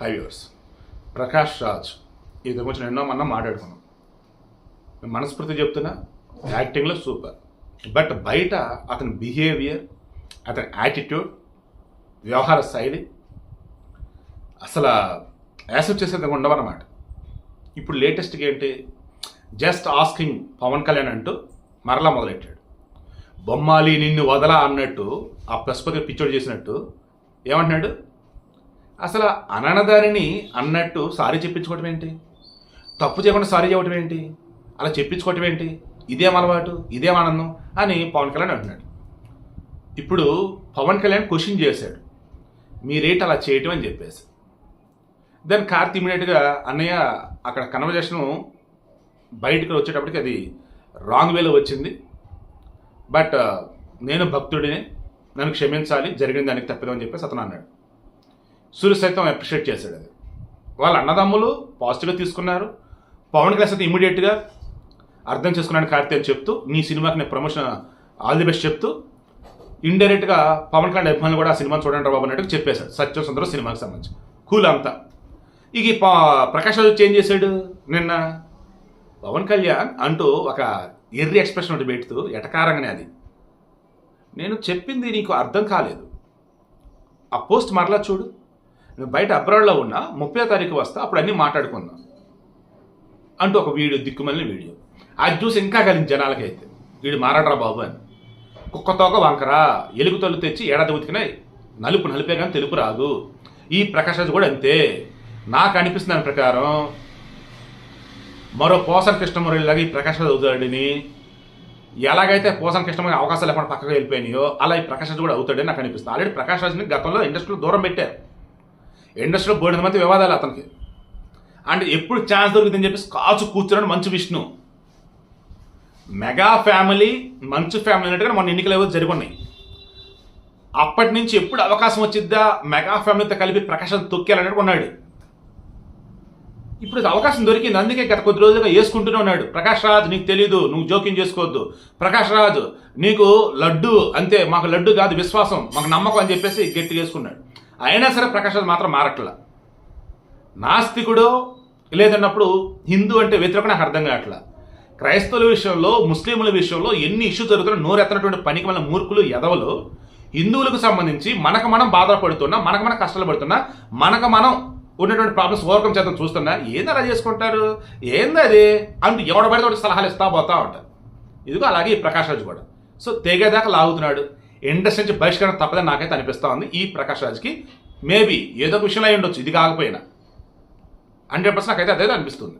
High years Prakash Raj ఇది గురించి ఎన్నో మనం మాట్లాడుకున్నాం. మనస్ఫూర్తి చెప్తున్నా యాక్టింగ్లో సూపర్. బట్ బయట అతని బిహేవియర్ అతని యాటిట్యూడ్ వ్యవహార శైలి అసలు యాక్సెప్ట్ చేసేది ఉండవన్నమాట. ఇప్పుడు లేటెస్ట్గా ఏంటి జస్ట్ ఆస్కింగ్ పవన్ కళ్యాణ్ అంటూ మరలా మొదలెట్టాడు. బొమ్మాలి నిన్ను వదలా అన్నట్టు ఆ పశుపతి పిచ్చోడు చేసినట్టు ఏమంటున్నాడు? అసలు అననదారిని అన్నట్టు సారీ చెప్పించుకోవటం ఏంటి? తప్పు చేయకుండా సారీ చెప్పడం ఏంటి? అలా చెప్పించుకోవటం ఏంటి? ఇదేం అలవాటు ఇదేం ఆనందం అని పవన్ కళ్యాణ్ అంటున్నాడు. ఇప్పుడు పవన్ కళ్యాణ్ క్వశ్చన్ చేశాడు. మీరేంటి అలా చేయటం అని చెప్పేసి. దెన్ కార్త్ ఇమీడియట్గా అన్నయ్య అక్కడ కన్వర్జేషన్ బయటకు వచ్చేటప్పటికి అది రాంగ్ వేలో వచ్చింది. బట్ నేను భక్తుడిని నన్ను క్షమించాలి జరిగిన దానికి తప్పిదం అని చెప్పేసి అతను అన్నాడు. సూర్య సైతం అప్రిషియేట్ చేశాడు అది. వాళ్ళ అన్నదమ్ములు పాజిటివ్గా తీసుకున్నారు. పవన్ కళ్యాణ్ అయితే ఇమీడియట్గా అర్థం చేసుకున్నాడు కార్తీ అని చెప్తూ నీ సినిమాకి నేను ప్రమోషన్ ఆల్ ది బెస్ట్ చెప్తూ ఇండైరెక్ట్గా పవన్ కళ్యాణ్ అభిమానులు కూడా ఆ సినిమా చూడండి బాబు అన్నట్టు చెప్పేశాడు సత్యం సుందరం సినిమాకి సంబంధించి. కూల్ అంతా. ఇక ఈ ప్రకాష్ రాజు చేంజ్ చేశాడు నిన్న. పవన్ కళ్యాణ్ అంటూ ఒక ఎర్రి ఎక్స్ప్రెషన్ ఒకటి పెడుతూ ఎటకారంగానే అది. నేను చెప్పింది నీకు అర్థం కాలేదు. ఆ పోస్ట్ మరలా చూడు. బయట అబ్రాడ్లో ఉన్నా ముప్పై తారీఖు వస్తా అప్పుడు అన్నీ మాట్లాడుకుందాం అంటూ ఒక వీడియో దిక్కుమల్ని వీడియో అది చూసి ఇంకా కలిసి జనాలకైతే. వీడు మారాడరా బాబు అని. కుక్క తోక వంకరా ఎలుగు తొలు తెచ్చి ఏడాది ఉతికినాయి నలుపు నలిపే కానీ తెలుపు రాదు. ఈ ప్రకాష్ కూడా అంతే. నాకు అనిపిస్తుంది దాని ప్రకారం. మరో పోసన్ కృష్ణమురళిలాగా ఈ ప్రకాష్ అవుతాడని ఎలాగైతే పోసన్ కృష్ణమురళి అవకాశాలు లేకుండా పక్కకు వెళ్ళిపోయినాయో అలా ఈ ప్రకాష్ కూడా అవుతాడని నాకు అనిపిస్తుంది. ఆల్రెడీ ప్రకాశరాజుని గతంలో ఇండస్ట్రీలో దూరం పెట్టారు. ఇండస్ట్రీలో బోడిన మంది వివాదాలు అతనికి. అంటే ఎప్పుడు ఛాన్స్ దొరుకుతుందని చెప్పేసి కాచు కూర్చున్నాడు Manchu Vishnu. Mega family Manchu family అన్నట్టుగా మన ఎన్నికలు ఏవో జరిగి అప్పటి నుంచి ఎప్పుడు అవకాశం వచ్చిద్దా? మెగా ఫ్యామిలీతో కలిపి ప్రకాశం తొక్కేయాలన్నట్టు ఉన్నాడు. ఇప్పుడు అవకాశం దొరికింది. అందుకే గత కొద్ది రోజులుగా వేసుకుంటూనే ఉన్నాడు. ప్రకాష్ రాజ్ నీకు తెలీదు నువ్వు జోక్యం చేసుకోవద్దు. ప్రకాష్ రాజ్ నీకు లడ్డు అంతే మాకు లడ్డు కాదు విశ్వాసం మాకు నమ్మకం అని చెప్పేసి గట్టిగా వేసుకున్నాడు. అయినా సరే ప్రకాశం మాత్రం మారట్ల. నాస్తికుడు లేదన్నప్పుడు హిందూ అంటే వ్యతిరేకం నాకు అర్థం కావట్లా. క్రైస్తవుల విషయంలో ముస్లింల విషయంలో ఎన్ని ఇష్యూ జరుగుతున్నా నోరెత్తనటువంటి పనికి వల్ల మూర్ఖులు ఎదవలు హిందువులకు సంబంధించి మనకు మనం బాధపడుతున్నా మనకు మనం కష్టాలు పడుతున్నా మనకు మనం ఉన్నటువంటి ప్రాబ్లమ్స్ ఓవర్కమ్ చేద్దాం చూస్తున్నా ఏంది అలా చేసుకుంటారు? ఏంది అది? అంటూ ఎవడ పడితే సలహాలు ఇస్తా పోతా ఉంటారు ఇదిగో అలాగే ఈ ప్రకాష్ రాజు కూడా. సో తెగేదాకా లాగుతున్నాడు. ఇండస్ట్రీ నుంచి బహిష్కరణ తప్పదని నాకైతే అనిపిస్తూ ఉంది. ఈ ప్రకాష్ రాజ్కి మేబీ ఏదో ఒక విషయంలో అయి ఉండొచ్చు. ఇది కాకపోయినా. హండ్రెడ్ పర్సెంట్ నాకైతే అదే అనిపిస్తుంది.